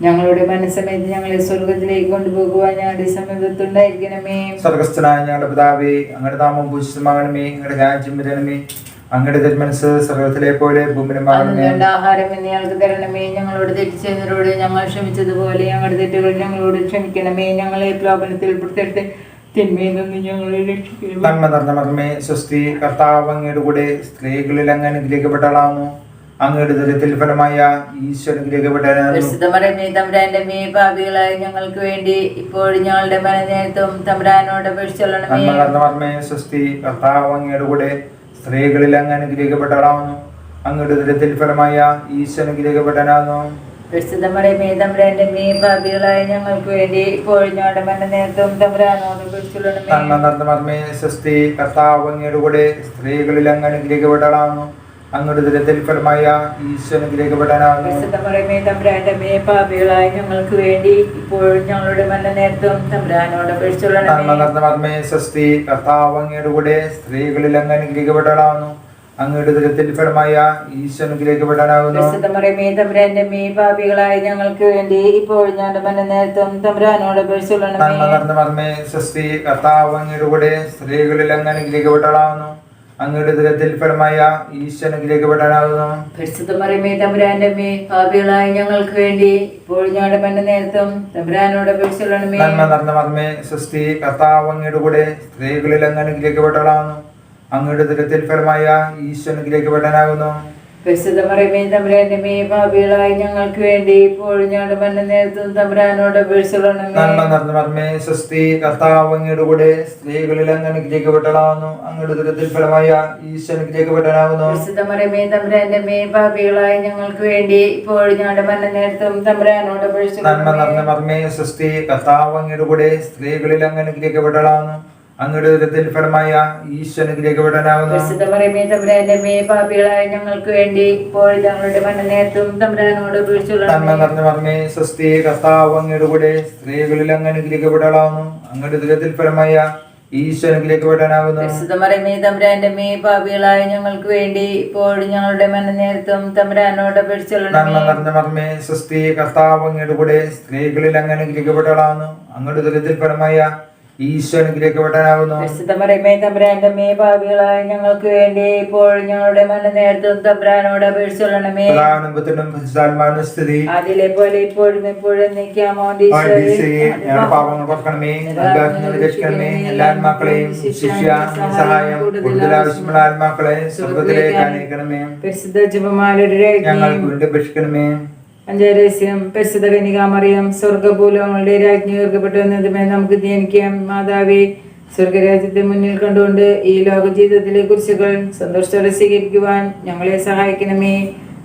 ഞങ്ങളുടെ മനസ്സമയത്ത് ഞങ്ങളെ സ്വർഗത്തിലേക്ക് കൊണ്ടുപോകുവാൻ ഞങ്ങളുടെ സമീപത്തുണ്ടായിരിക്കണമേ. സ്വർഗസ്ഥനായ ഞങ്ങളുടെ പിതാവേ അങ്ങയുടെ നാമം പൂജിതമാകണമേ അങ്ങയുടെ രാജ്യം വരണമേ. അങ്ങയുടെ തിരുമനസ് സർവത്തിലെ പോലെ ആഹാരം എന്ന് ഞങ്ങൾക്ക് തരണമേ. ഞങ്ങളോട് തെറ്റിച്ചതിനോട് ഞങ്ങൾ ക്ഷമിച്ചതുപോലെ ഞങ്ങളുടെ തെറ്റുകൾ ഞങ്ങളോട് ക്ഷമിക്കണമേ. ഞങ്ങളെ പ്ലോപനത്തിൽ ഉൾപ്പെടുത്തരുത്. നന്മ സ്വസ്തി കർത്താവ് അങ്ങയുടെ കൂടെ സ്ത്രീകളിൽ അങ്ങ് അനുഗ്രഹിക്കപ്പെട്ടവളാവുന്നു അങ്ങയുടെ ദുരിതത്തിൽ ഫലമായ ഈശ്വരൻ തമ്പുരാന്റെ ഞങ്ങൾക്ക് വേണ്ടി ഇപ്പോൾ ഞങ്ങളുടെ മനനേരത്തും തമ്പുരാനോട് അപേക്ഷിച്ചൊള്ളണമേ സ്വസ്തി കർത്താവ് അങ്ങയുടെ കൂടെ സ്ത്രീകളിൽ അങ്ങ് അനുഗ്രഹിക്കപ്പെട്ടവളാവുന്നു. അങ്ങയുടെ ദുരിതത്തിൽ ഫലമായ ഈശോ തമ്പുരാന്റെ മേ പാപികളായ ഞങ്ങൾക്ക് വേണ്ടി ഇപ്പോഴും ഞങ്ങളുടെ മനനേരത്തും തമ്പുരാനോട് അപേക്ഷിച്ചൊള്ളണമേ നന്മ നിറഞ്ഞ സ്വസ്തി കർത്താവ് അങ്ങയുടെ കൂടെ സ്ത്രീകളിൽ അങ്ങ് അനുഗ്രഹിക്കപ്പെട്ടവളാവുന്നു അങ്ങയുടെ ദുരിതത്തിൽ ഫലമായ ഈശോ അനുഗ്രഹിക്കപ്പെട്ടവനാകുന്നു. പരിശുദ്ധമരമേ തമ്പുരാന്റെ മേ ഞങ്ങൾക്ക് വേണ്ടി ഇപ്പോഴും ഞങ്ങളുടെ തമ്പുരാനോട് കർത്താവ് അങ്ങയുടെ കൂടെ സ്ത്രീകളിൽ അങ്ങ് അങ്ങയുടെ ദുരത്തിൽ ഫലമായ ഈശോ അനുഗ്രഹിക്കപ്പെടാനാകുന്നു പരിശുദ്ധമറിയമേ തമ്പുരാന്റെ മേ പാപികളായ ഞങ്ങൾക്ക് വേണ്ടി ഇപ്പോൾ ഞങ്ങളുടെ മന നേരത്തും തമ്പുരാനോട് നിറഞ്ഞ കർത്താവ് അങ്ങയുടെ കൂടെ സ്ത്രീകളിൽ അങ്ങ് അനുഗ്രഹിക്കപ്പെടാനാകുന്നു അങ്ങയുടെ ദുരത്തിൽ ഫലമായ ഈശോ പെടാനാകുന്നു പരിശുദ്ധമറിയമേ തമ്പുരാന്റെ അമ്മേ പാപികളായ ഞങ്ങൾക്ക് വേണ്ടി ഇപ്പോൾ ഞങ്ങളുടെ മന്ന നേരത്തും തമ്പുരാനോട് അപേക്ഷിച്ചുള്ളണമേ നന്മ നടന്ന മർമ്മേ സൃഷ്ടി കർത്താവ് അങ്ങയുടെ കൂടെ സ്ത്രീകളിൽ അങ്ങനെ അനുഗ്രഹിക്കപ്പെടാനാകുന്നു അങ്ങയുടെ ദുരത്തിൽ ഫലമായ ഈശോ അനുഗ്രഹിക്കപ്പെടാനാകുന്നു പരിശുദ്ധമറിയമേ തമ്പുരാന്റെ മേ പാപികളായ ഞങ്ങൾക്ക് വേണ്ടി ഇപ്പോഴും ഞങ്ങളുടെ മണ്ണ് നേരത്തും തമ്പുരാനോട് സ്വസ്തി കർത്താവ് അങ്ങയുടെ കൂടെ സ്ത്രീകളിൽ അങ്ങ് അനുഗ്രഹിക്കപ്പെടാനാകുന്നു അങ്ങയുടെ ഫലമായ തമ്പുരാന്റെ മേ പാപികളായ ഞങ്ങൾക്ക് വേണ്ടി ഇപ്പോഴും ഞങ്ങളുടെ മന നേരത്തും തമ്പുരാനോട് നിറഞ്ഞ സ്വസ്തി കർത്താവ് അങ്ങയുടെ കൂടെ സ്ത്രീകളിൽ അങ്ങ് അനുഗ്രഹിക്കപ്പെടാനാകുന്നു അങ്ങയുടെ ദുരത്തിൽ ഫലമായ ഈശോ അനുഗ്രഹിക്കപ്പെടാനാകുന്നു. പരിശുദ്ധമറിയമേ തമ്പുരാന്റെ മേ പാപികളായ ഞങ്ങൾക്ക് വേണ്ടി ഇപ്പോൾ ഞങ്ങളുടെ മരണനേരത്തും തമ്പുരാനോട് സ്വസ്തി കർത്താവ് അങ്ങയുടെ കൂടെ സ്ത്രീകളിൽ അങ്ങ് അനുഗ്രഹിക്കപ്പെടാനാകുന്നു. അങ്ങയുടെ ദുരിതത്തിൽ ഫലമായ ഈശ്വരനിലേക്ക് വിടാനാവുന്നു തമ്പുരാന്റെ മേ പാപികളായ ഞങ്ങൾക്ക് വേണ്ടി ഇപ്പോൾ ഞങ്ങളുടെ മരണനേരത്തും തമ്പുരാനോട് മർമ്മേ സ്വസ്തി കർത്താവ് അങ്ങയുടെ കൂടെ സ്ത്രീകളിൽ അങ്ങ് അനുഗ്രഹിക്കപ്പെടാനാകുന്നു. അങ്ങയുടെ ദുരിതത്തിൽ ഫലമായ ഈശോ തമ്പുരാന്റെ മേ പാപികളായ ഞങ്ങൾക്ക് വേണ്ടി ഇപ്പോൾ ഞങ്ങളുടെ മരണനേരത്തും തമ്പുരാനോട് തമ്പ്രാനോട് സ്തുതി. അതിലെ പോലെ ഇപ്പോഴും എപ്പോഴും നിൽക്കാമോ ഞങ്ങളുടെ പാപങ്ങൾ രക്ഷിക്കണമേ. എല്ലാ ആത്മാക്കളെയും ശിക്ഷ സഹായം കൂടുതൽ ആവശ്യമുള്ള ആത്മാക്കളെ സ്വർഗത്തിലേക്ക് അനയിക്കണമേ പ്രസിദ്ധ ജപമാലയുടെ ഞങ്ങൾക്ക് വേണ്ടി അപേക്ഷിക്കണമേ അഞ്ചരസ്യം പരിശുദ്ധ കനികാമറിയം സ്വർഗഭൂലോകങ്ങളുടെ രാജ്ഞി ഉയർക്കപ്പെട്ടു എന്നതുമേ നമുക്ക് ധ്യാനിക്കാം. മാതാവേ സ്വർഗരാജ്യത്തെ മുന്നിൽ കണ്ടുകൊണ്ട് ഈ ലോക ജീവിതത്തിലെ കുറിച്ചുകൾ സന്തോഷത്തോടെ സ്വീകരിക്കുവാൻ ഞങ്ങളെ സഹായിക്കണമേ.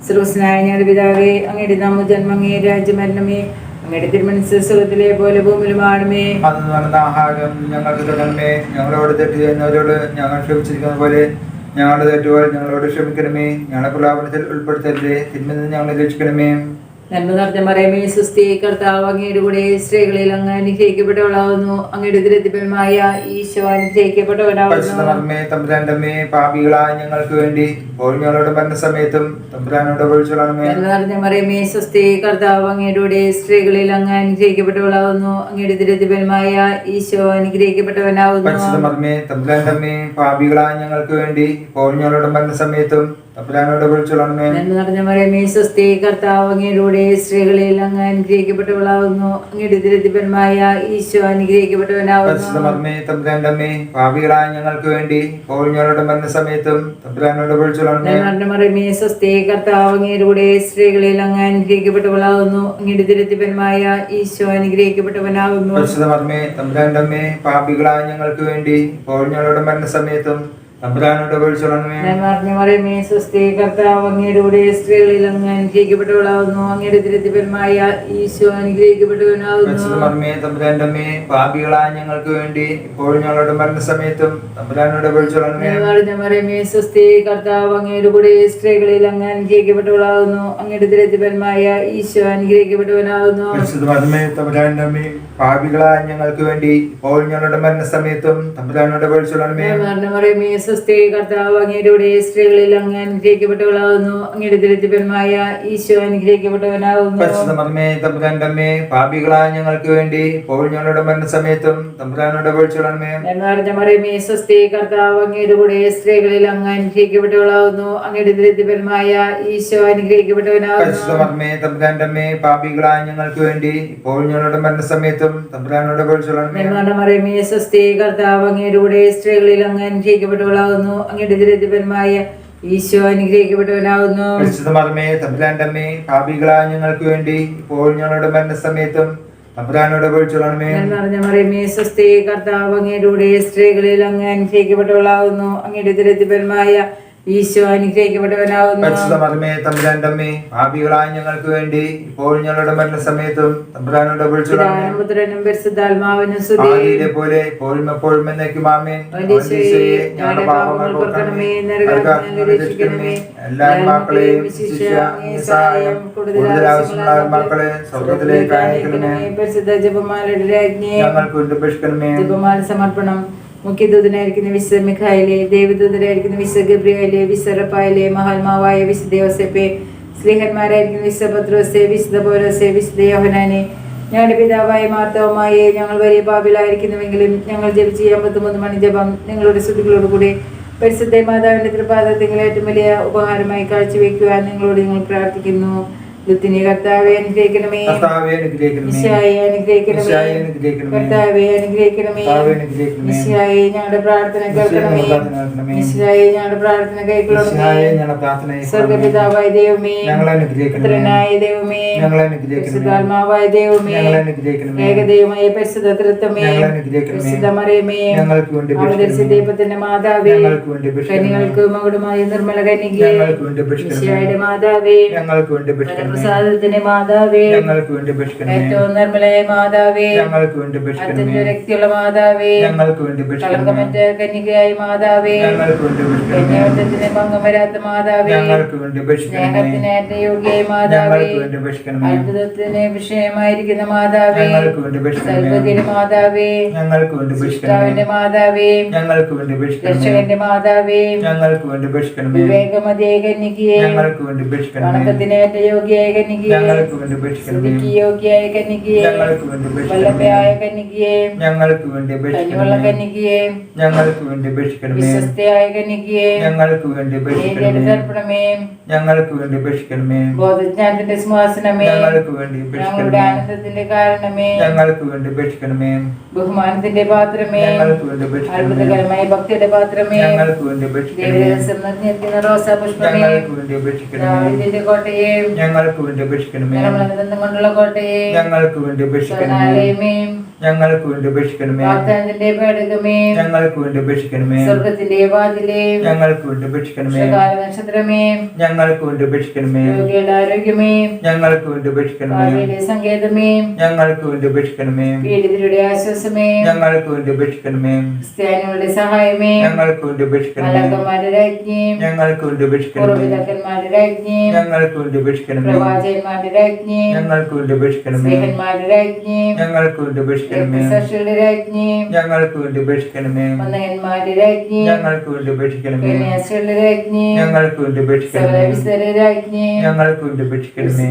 സർവസ്നായ ഞങ്ങളുടെ പിതാവേ അങ്ങയുടെ നാമ ജന്മങ്ങേ രാജ്യമരണമേ. അങ്ങയുടെ തിരുമനസ് സുഖത്തിലെ പോലെ ഭൂമിയിലുമാണമേ അന്ന് നടന്ന ആഹാരം ഞങ്ങൾക്ക് തരണമേ ഞങ്ങളോട് തെറ്റ് ചെയ്യുന്നവരോട് ഞങ്ങൾ ക്ഷമിച്ചിരിക്കുന്ന പോലെ ഞങ്ങളുടെ തെറ്റുകൾ ഞങ്ങളോട് ക്ഷമിക്കണമേ. ഞങ്ങളെ പ്രലാപനത്തിൽ ഉൾപ്പെടുത്തരുതേ. നിന്ന് ഞങ്ങളെ രക്ഷിക്കണമേ. നന്മ നിറഞ്ഞ മറിയമേ സുസ്ഥി കർത്താവ് അങ്ങയുടെ കൂടെ സ്ത്രീകളിൽ അങ്ങ് അനുഗ്രഹിക്കപ്പെട്ടവളാവുന്നു. അങ്ങയുടെ ദുരതിപരമായ ഈശോ അനുഗ്രഹിക്കപ്പെട്ടവരാകുന്നു പാപികളായ ഞങ്ങൾക്ക് വേണ്ടി ഇപ്പോൾ ഞങ്ങളുടെ മരണസമയത്തും തമ്പുരാനോട് ഒഴിച്ചോളണമേ നന്മ നിറഞ്ഞ മറിയമേ സുസ്ഥി കർത്താവ് അങ്ങയുടെ കൂടെ സ്ത്രീകളിൽ അങ്ങ് അനുഗ്രഹിക്കപ്പെട്ടവളാവുന്നു. അങ്ങയുടെ ദുരതിപരമായ ഈശോ അനുഗ്രഹിക്കപ്പെട്ടവനാവുന്നു. തമ്പുരാന്റെ പാപികളായ ഞങ്ങൾക്ക് വേണ്ടി തമ്പുരാനോട് ഒഴിച്ചോളണമേ നന്മ നിറഞ്ഞ മറിയമേ സുസ്ഥി കർത്താവ് അങ്ങയുടെ കൂടെ സ്ത്രീകളിൽ അങ്ങ് അനുഗ്രഹിക്കപ്പെട്ടവളാവുന്നു. അങ്ങയുടെ ദുരതിപരമായ ഈശോ അനുഗ്രഹിക്കപ്പെട്ടവനാവുന്നു. ഞങ്ങൾക്ക് വേണ്ടി ഇപ്പോൾ ഞങ്ങളുടെ മരണസമയത്തും തമ്പുരാനോട് ഒഴിച്ചോളണമേ മറിയമേ സ്വസ്തി കർത്താവ് അങ്ങയുടെ സ്ത്രീകളിൽ അങ്ങ് അനുഗ്രഹിക്കപ്പെട്ടവളാവുന്നു. അങ്ങയുടെ ദുരത്തിപരമായ ഈശോ അനുഗ്രഹിക്കപ്പെട്ടവനാവുന്നു. തമ്പുരാന്റെ പാപികളായ ഞങ്ങൾക്ക് വേണ്ടി ഞങ്ങളുടെ മരണസമയത്തും തമ്പുരാനോട് ഒഴിച്ചോളണമേ മറിയമേ സ്വസ്തി കർത്താവ് അങ്ങയുടെ കൂടെ സ്ത്രീകളിൽ അങ്ങ് അനുഗ്രഹിക്കപ്പെട്ടവളാവുന്നു. അങ്ങയുടെ ദുരത്തിപരമായ ഈശോ അനുഗ്രഹിക്കപ്പെട്ടവനാവുന്നു. പരിശുദ്ധമേ തമ്പുരാന്റെ അമ്മേ പാപികളായ ഞങ്ങൾക്ക് വേണ്ടി ഇപ്പോൾ ഞങ്ങളുടെ മരണസമയത്തും തമ്പുരാനോട് ഒഴിച്ചോളണമേ മറിയമേ സ്വസ്തി കർത്താവ് അങ്ങയുടെ കൂടെ സ്ത്രീകളിൽ അങ്ങ് അനുഗ്രഹിക്കപ്പെട്ടവളാവുന്നു. അങ്ങയുടെ ദുരത്തിപരമായ ഈശോ അനുഗ്രഹിക്കപ്പെട്ടവനാവുന്നു. പാപികളായ ഞങ്ങൾക്ക് വേണ്ടി ഇപ്പോൾ ഞങ്ങളുടെ മരണസമയത്തും തമ്പുരാനോട് ഒഴിച്ചോളണമേ മറിയമേ സ്വസ്തി കർത്താവ് അങ്ങയുടെ സ്ത്രീകളിൽ അങ്ങ് അനുഗ്രഹിക്കപ്പെട്ടവളാകുന്നു. അങ്ങയുടെ ദരിദ്രപരമായ ഈശോ അനുഗ്രഹിക്കപ്പെട്ടവനാകുന്നു. പാപികളായ ഞങ്ങൾക്ക് വേണ്ടി ഇപ്പോൾ ഞങ്ങളുടെ മരണസമയത്തും തമ്പുരാനോട് മറിയമേ സ്വസ്തി കർത്താവ് അങ്ങയുടെ കൂടെ സ്ത്രീകളിൽ അങ്ങ് അനുഗ്രഹിക്കപ്പെട്ടവളാകുന്നു. അങ്ങയുടെ ദരിദ്രപരമായ ഈശോ അനുഗ്രഹിക്കപ്പെട്ടവനാകുന്നു. തമ്പുരാന്റെ പാപികളായ ഞങ്ങൾക്ക് വേണ്ടി ഇപ്പോൾ ഞങ്ങളുടെ മരണസമയത്തും തമ്പുരാനോട് മറിയമേ സ്വസ്തി കർത്താവ് അങ്ങയുടെ കൂടെ സ്ത്രീകളിൽ അങ്ങ് അനുഗ്രഹിക്കപ്പെട്ടവളാവുന്നു അങ്ങയുടെ ദുരത്തിപരമായ ഈശോ അനുഗ്രഹിക്കപ്പെട്ടവനാകുന്നു പരിശുദ്ധമേ തമ്പുരാന്റമ്മേ പാപികളായ ഞങ്ങൾക്ക് വേണ്ടി ഇപ്പോൾ ഞങ്ങളുടെ മരണസമയത്തും തമ്പുരാനോട് ഒഴിച്ചോളണമേ മറിയമേ സ്വസ്തി കർത്താവ് അങ്ങയുടെ സ്ത്രീകളിൽ അങ്ങ് അനുഗ്രഹിക്കപ്പെട്ടവളാകുന്നു. അങ്ങയുടെ ദുരത്തിപരമായ ഈശോ അനുഗ്രഹിക്കപ്പെട്ടവനാകുന്നു ഞങ്ങൾക്ക് വേണ്ടി ഇപ്പോൾ ഞങ്ങളുടെ തമ്പുരാനോട് പുത്രനും പരിശുദ്ധാത്മാവിനും സ്തുതി. ആദിയിലെ പോലെ ഇപ്പോഴും എപ്പോഴും എന്നേക്കും ആമേൻ. ഞങ്ങളുടെ പാപങ്ങൾ പൊറുക്കണമേ, നരകാഗ്നിയിൽ നിന്ന് രക്ഷിക്കണമേ. എല്ലാ ആത്മാക്കളെയും ശിഷ്യ ഈ സഹായം. കൂടുതൽ ആവശ്യമുള്ള ആത്മാക്കളെ സ്വർഗത്തിലേക്ക് അയക്കണമേ. പരിശുദ്ധ ജപമാലയുടെ രാജ്ഞിയെ ഞങ്ങൾക്ക് സമർപ്പണം. മുഖ്യദൂതനായിരിക്കുന്ന വിശുദ്ധ മിഖായിലെ ദേവദൂതനായിരിക്കുന്ന വിശുദ്ധ ഗബ്രിയാലെ വിശറപ്പായിലെ മഹാത്മാവായ വിശുദ്ധ യോസെപ്പെ സ്ത്രീഹന്മാരായിരിക്കുന്ന വിശുദ്ധ പത്രോസെ വിശുദ്ധ പോലോസെ വിശുദ്ധ യോഹനാനെ ഞങ്ങളുടെ പിതാവായ മാർത്തവമായെ ഞങ്ങൾ വലിയ പാപിലായിരിക്കുന്നുവെങ്കിലും ഞങ്ങൾ ജപിച്ച് അമ്പത്തൊമ്പത് മണി ജപം നിങ്ങളുടെ ശ്രുതികളോടുകൂടി പരിശുദ്ധ മാതാവിന്റെ തൃപാദത്തിൽ ഏറ്റവും വലിയ ഉപഹാരമായി കാഴ്ചവെക്കുവാൻ നിങ്ങളോട് ഞങ്ങൾ പ്രാർത്ഥിക്കുന്നു. ലുത്തിനി കർത്താവെ അനുഗ്രഹിക്കണമേ കർത്താവെ അനുഗ്രഹിക്കണമേ മിശിഹായെ അനുഗ്രഹിക്കണമേ മിശിഹായെ അനുഗ്രഹിക്കണമേ. കർത്താവെ അനുഗ്രഹിക്കണമേ കർത്താവെ അനുഗ്രഹിക്കണമേ. മിശിഹായെ ഞങ്ങളുടെ പ്രാർത്ഥന കേൾക്കണമേ മിശിഹായെ ഞങ്ങളുടെ പ്രാർത്ഥന കേൾക്കണമേ. മിശിഹായെ ഞങ്ങളുടെ പ്രാർത്ഥന കേൾക്കണമേ സ്വർഗപിതാവായ ദൈവമേ ഞങ്ങളെ അനുഗ്രഹിക്കണമേ. പുത്രനായ ദൈവമേ ഞങ്ങളെ അനുഗ്രഹിക്കണമേ. പരിശുദ്ധാത്മാവായ ദൈവമേ ഞങ്ങളെ അനുഗ്രഹിക്കണമേ. ഏകദൈവമായ പരിശുദ്ധ തൃത്വമേ ഞങ്ങളെ അനുഗ്രഹിക്കണമേ. പരിശുദ്ധ മറിയമേ ഞങ്ങൾക്ക് വേണ്ടി അപേക്ഷിക്കണമേ. ദൈവത്തിന്റെ മാതാവേ ഞങ്ങൾക്ക് വേണ്ടി. കനികൾക്ക് മകുടമായ നിർമ്മല കനികയെ ഞങ്ങൾക്ക് വേണ്ടി. മിശിഹായുടെ മാതാവേ ഞങ്ങൾക്ക് വേണ്ടി വരപ്രസാദത്തിന്റെ മാതാവേ ഞങ്ങൾക്ക് വേണ്ടി അപേക്ഷിക്കണമേ. ഏറ്റവും നിർമ്മലയായ മാതാവേ ഞങ്ങൾക്ക് വേണ്ടി അപേക്ഷിക്കണമേ. അത്യന്ത രക്തിയുള്ള മാതാവേ ഞങ്ങൾക്ക് വേണ്ടി അപേക്ഷിക്കണമേ. കളങ്കമറ്റ കന്യകയായ മാതാവേ ഞങ്ങൾക്ക് വേണ്ടി അപേക്ഷിക്കണമേ. കന്യാവൃത്തത്തിന് ഭംഗം വരാത്ത മാതാവേ ഞങ്ങൾക്ക് വേണ്ടി അപേക്ഷിക്കണമേ. സ്നേഹത്തിന് ഏറ്റവും യോഗ്യയായ മാതാവേ ഞങ്ങൾക്ക് വേണ്ടി അപേക്ഷിക്കണമേ. അത്ഭുതത്തിന് വിഷയമായിരിക്കുന്ന മാതാവേ ഞങ്ങൾക്ക് വേണ്ടി അപേക്ഷിക്കണമേ. സൽഗതിയുടെ മാതാവേ ഞങ്ങൾക്ക് വേണ്ടി അപേക്ഷിക്കണമേ. മാതാവേ ഞങ്ങൾക്ക് വേണ്ടി അപേക്ഷിക്കണമേ. മാതാവേ ഞങ്ങൾക്ക് വേണ്ടി അപേക്ഷിക്കണമേ. വിവേകമതിയെ കന്യകയെ ഞങ്ങൾക്ക് വേണ്ടി അപേക്ഷിക്കണമേ. വണക്കത്തിന് ഏറ്റവും യോഗ്യയായ കന്യകയെ. സ്തുതിക്ക് യോഗ്യയായ കന്യകയെ. വല്ലഭയായ കന്യകയെ ഞങ്ങൾക്ക് വേണ്ടി കനിവുള്ള. കന്യകയെ ഞങ്ങൾക്ക് വേണ്ടി അപേക്ഷിക്കണമേ. വിശ്വസ്തയായ കന്യകയെ ഞങ്ങൾക്ക് വേണ്ടി അപേക്ഷിക്കണമേ. തർപ്പണമേ ഞങ്ങൾക്ക് വേണ്ടി അപേക്ഷിക്കണമേ. ബോധജ്ഞാനത്തിന്റെ സിംഹാസനമേ ഞങ്ങൾക്ക് വേണ്ടി ഞങ്ങളുടെ ആനന്ദത്തിന്റെ കാരണമേ ഞങ്ങൾക്ക് വേണ്ടി അപേക്ഷിക്കണമേ. ബഹുമാനത്തിന്റെ പാത്രമേ ഞങ്ങൾക്ക് വേണ്ടി. അത്ഭുതകരമായ ഭക്തിയുടെ പാത്രമേ ഞങ്ങൾക്ക് വേണ്ടി അപേക്ഷിക്കണമേ. ദേവരസം നിറഞ്ഞിരിക്കുന്ന റോസാ പുഷ്പമേ ഞങ്ങൾക്ക് വേണ്ടി അപേക്ഷിക്കണമേ. കോട്ടയെ കോട്ടയെ ഞങ്ങൾക്ക് വേണ്ടി അപേക്ഷിക്കണമേ. നിറമുള്ള ഞങ്ങൾക്ക് വേണ്ടി അപേക്ഷിക്കണമേ. ഞങ്ങൾക്ക് വേണ്ടി ഉപേക്ഷിക്കണമേ വാഗ്ദാനത്തിന്റെ പേടകമേ ഞങ്ങൾക്ക് വേണ്ടി ഉപേക്ഷിക്കണമേ സ്വർഗത്തിന്റെ വാതിലേ ഞങ്ങൾക്ക് വേണ്ടി ഉപേക്ഷിക്കണമേ നക്ഷത്രമേ ഞങ്ങൾക്ക് വേണ്ടി ഉപേക്ഷിക്കണമേ രോഗിയുടെ ആരോഗ്യമേ ഞങ്ങൾക്ക് വേണ്ടി ഉപേക്ഷിക്കണമേ സങ്കേതമേ ഞങ്ങൾക്ക് വേണ്ടി ഉപേക്ഷിക്കണമേ പീഡിതരുടെ ആശ്വാസമേ ഞങ്ങൾക്ക് വേണ്ടി ഉപേക്ഷിക്കണമേ ക്രിസ്ത്യാനികളുടെ സഹായമേ ഞങ്ങൾക്ക് വേണ്ടി അപേക്ഷിക്കണമേ. മലക്കന്മാരുടെ രാജ്ഞി ഞങ്ങൾക്ക് വേണ്ടി ഉപേക്ഷിക്കണമേ പൂർവപിതാക്കന്മാരുടെ രാജ്ഞി ഞങ്ങൾക്ക് വേണ്ടി ഉപേക്ഷിക്കണമേ പ്രവാചകന്മാരുടെ രാജ്ഞി ഞങ്ങൾക്ക് വേണ്ടി ഉപേക്ഷിക്കണമേ സ്നേഹന്മാരുടെ രാജ്ഞി ഞങ്ങൾക്ക് വേണ്ടി അപേക്ഷിക്കണമേ. ഞങ്ങൾക്ക് വേണ്ടി അപേക്ഷിക്കണമേ. ഞങ്ങൾക്ക് വേണ്ടി അപേക്ഷിക്കണമേ. ഞങ്ങൾക്ക് വേണ്ടി അപേക്ഷിക്കണമേ. ഞങ്ങൾക്ക് വേണ്ടി അപേക്ഷിക്കണമേ.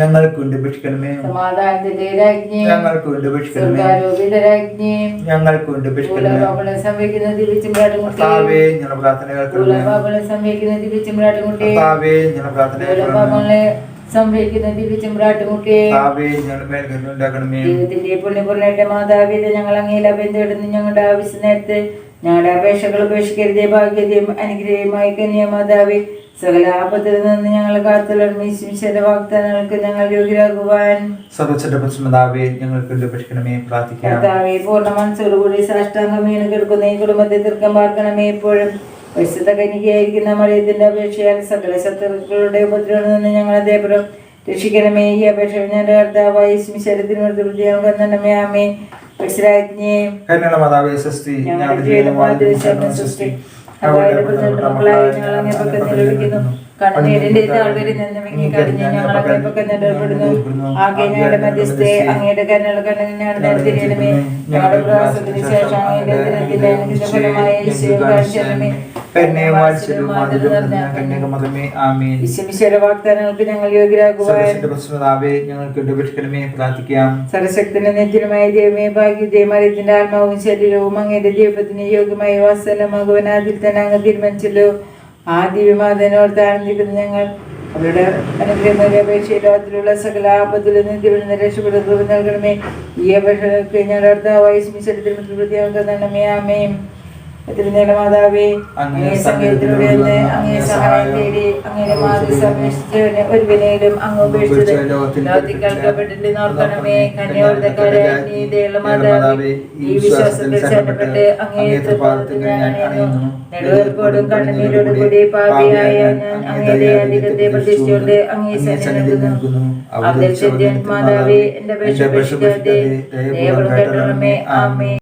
ഞങ്ങൾക്ക് വേണ്ടി അപേക്ഷിക്കണമേ. സമാധാനത്തിന്റെ രാജ്ഞി ഞങ്ങൾക്ക് വേണ്ടി അപേക്ഷിക്കണമേ. സ്വർഗാരോപിത രാജ്ഞി ഞങ്ങൾക്ക് വേണ്ടി അപേക്ഷിക്കണമേ. സംവഹിക്കുന്ന ദിവ്യചിമ്രാട്ടുമുട്ടി കർത്താവേ ഞങ്ങളുടെ പ്രാർത്ഥന കേൾക്കണമേ. സംവഹിക്കുന്ന ദിവ്യചിമ്രാട്ടുമുട്ടി ഞങ്ങളുടെ പ്രാർത്ഥന കേൾക്കണമേ. ദൈവത്തിന്റെ പുണ്യപൂർണയുടെ മാതാവിത ഞങ്ങൾ അങ്ങയിൽ അഭ്യന്തരടുന്ന്. ഞങ്ങളുടെ ആവശ്യ നേരത്തെ ഞങ്ങളുടെ അപേക്ഷകൾ ഉപേക്ഷിക്കരുതേ. ഭാഗ്യതയും അനുഗ്രഹമായി കന്യ മാതാവി സകല ആപത്തിൽ നിന്ന് ഞങ്ങൾ വാഗ്ദാനങ്ങൾക്ക് ഞങ്ങൾ യോഗ്യരാകുവാൻ. ഞങ്ങൾക്ക് പ്രാർത്ഥിക്കാം. പൂർണ മനസ്സോടുകൂടി സാഷ്ടാംഗം വീണ് കിടക്കുന്ന ഈ കുടുംബത്തെ തീർക്കം പാർക്കണമേ എപ്പോഴും. പരിശുദ്ധ കനികയായിരിക്കുന്ന മറിയത്തിന്റെ അപേക്ഷയാൽ സകല ശത്രുക്കളുടെ ഉപദ്രവം നിന്ന് ഞങ്ങളെ ദേവരം രക്ഷിക്കണമേ. ഈ അപേക്ഷ ഞാൻ കർത്താവായി ആമേ ഞങ്ങളുടെ സൃഷ്ടി. അവരുടെ മക്കളായ ഞങ്ങൾ അങ്ങേ പക്കൽ നിലവിളിക്കുന്നു. കണ്ണുനീരിന്റെ താഴ്വരിൽ നിന്ന് വിങ്ങി കടിഞ്ഞ് ഞങ്ങൾ അങ്ങേ പക്കൽ നിലപ്പെടുന്നു ആകെ ഞങ്ങളുടെ മധ്യസ്ഥെ അങ്ങയുടെ കണ്ണുകൾ കണ്ണിൽ ഞങ്ങൾ നേർത്തിരിയണമേ ഞങ്ങളുടെ പ്രവാസത്തിന് ശേഷം അങ്ങയുടെ ദിനത്തിന്റെ അനുഗ്രഹഫലമായ ഈശോയും കാണിച്ചണമേ കന്യകമകമേ ആമേൻ. വാഗ്ദാനങ്ങൾക്ക് ഞങ്ങൾ യോഗ്യരാകുവാൻ സർവച്ചന്റെ പ്രശ്നതാവേ ഞങ്ങൾക്ക് വേണ്ടി അപേക്ഷിക്കണമേ പ്രാർത്ഥിക്കാം. സർവശക്തന്റെ നെറ്റിലുമായ ദൈവമേ ഭാഗ്യതയും മറിയത്തിന്റെ ആത്മാവും ശരീരവും അങ്ങയുടെ ദൈവത്തിന് യോഗ്യമായ വാസലമാകുവാൻ അതിൽ തന്നെ അങ്ങ് തീരുമാനിച്ചല്ലോ. ആ ദിവ്യമാതനോർത്ത് ആനന്ദിക്കുന്ന ഞങ്ങൾ അവരുടെ അനുഗ്രഹങ്ങളുടെ അപേക്ഷയിൽ ലോകത്തിലുള്ള സകല ആപത്തിൽ നിന്ന് ദിവസം രക്ഷപ്പെടുന്ന കൃപ നൽകണമേ. ഈ അപേക്ഷ ഞങ്ങളുടെ സ്മിശരത്തിൽ പ്രതിയാക്കണമേ ആമേയും മാതാവേ അങ്ങേ സംഗീതത്തിലൂടെ അങ്ങേ സഹായം തേടി അങ്ങയുടെ മാതൃ സംരക്ഷിച്ചവന് ഒരു വിനയിലും അങ്ങ് ഉപേക്ഷിച്ചത്. ലോകത്തിൽ കേൾക്കപ്പെട്ടിട്ട് നോർക്കണമേ കന്യാവൃതക്കാരി ദയുള്ള മാതാവേ ഈ വിശ്വാസത്തിൽ ശരണപ്പെട്ട് അങ്ങേത്തെ തൃപ്പാദത്തിൽ ഞാൻ അണിയുന്നു നെടുവേർപ്പോടും കണ്ണുനീരോടും കൂടി പാപിയായ ഞാൻ അങ്ങയുടെ അധികത്തെ പ്രതിഷ്ഠിച്ചുകൊണ്ട് അങ്ങേ സന്നിധി നിൽക്കുന്നു. അവതരിച്ച മാതാവേ എന്റെ പേക്ഷ കേട്ടണമേ ആമേ